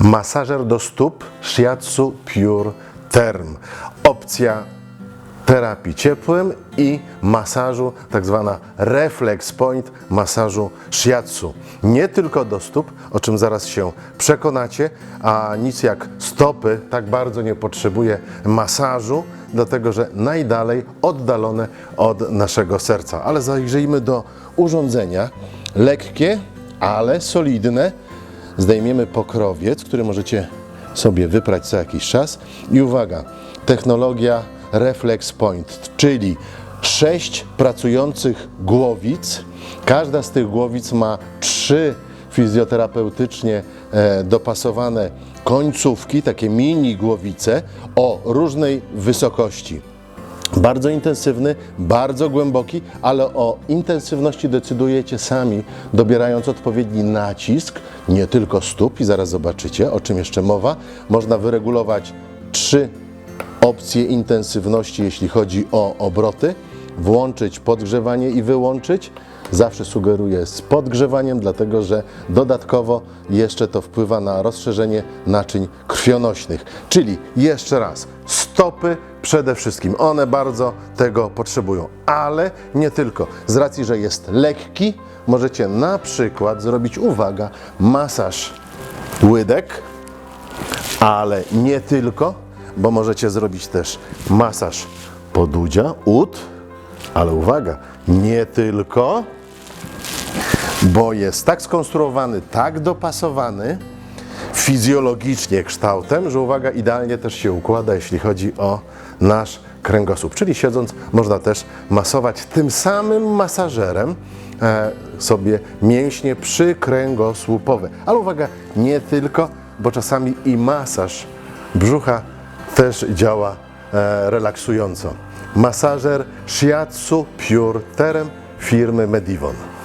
Masażer do stóp Shiatsu Pure Term. Opcja terapii ciepłym i masażu, tak zwana reflex point masażu shiatsu. Nie tylko do stóp, o czym zaraz się przekonacie, a nic jak stopy tak bardzo nie potrzebuje masażu, dlatego że najdalej oddalone od naszego serca. Ale zajrzyjmy do urządzenia. Lekkie, ale solidne. Zdejmiemy pokrowiec, który możecie sobie wyprać co jakiś czas. I uwaga, technologia Reflex Point, czyli sześć pracujących głowic. Każda z tych głowic ma trzy fizjoterapeutycznie e, dopasowane końcówki, takie mini głowice o różnej wysokości. Bardzo intensywny, bardzo głęboki, ale o intensywności decydujecie sami, dobierając odpowiedni nacisk, nie tylko stóp, i zaraz zobaczycie, o czym jeszcze mowa. Można wyregulować trzy opcje intensywności, jeśli chodzi o obroty, włączyć podgrzewanie i wyłączyć. Zawsze sugeruję z podgrzewaniem, dlatego że dodatkowo jeszcze to wpływa na rozszerzenie naczyń krwionośnych. Czyli jeszcze raz, stopy przede wszystkim, one bardzo tego potrzebują, ale nie tylko. Z racji, że jest lekki, możecie na przykład zrobić, uwaga, masaż łydek, ale nie tylko, bo możecie zrobić też masaż podudzia, ud, ale uwaga, nie tylko, bo jest tak skonstruowany, tak dopasowany fizjologicznie kształtem, że uwaga, idealnie też się układa, jeśli chodzi o nasz kręgosłup. Czyli siedząc można też masować tym samym masażerem e, sobie mięśnie przykręgosłupowe. Ale uwaga, nie tylko, bo czasami i masaż brzucha też działa e, relaksująco. Masażer Shiatsu Pure Terem firmy Medivon.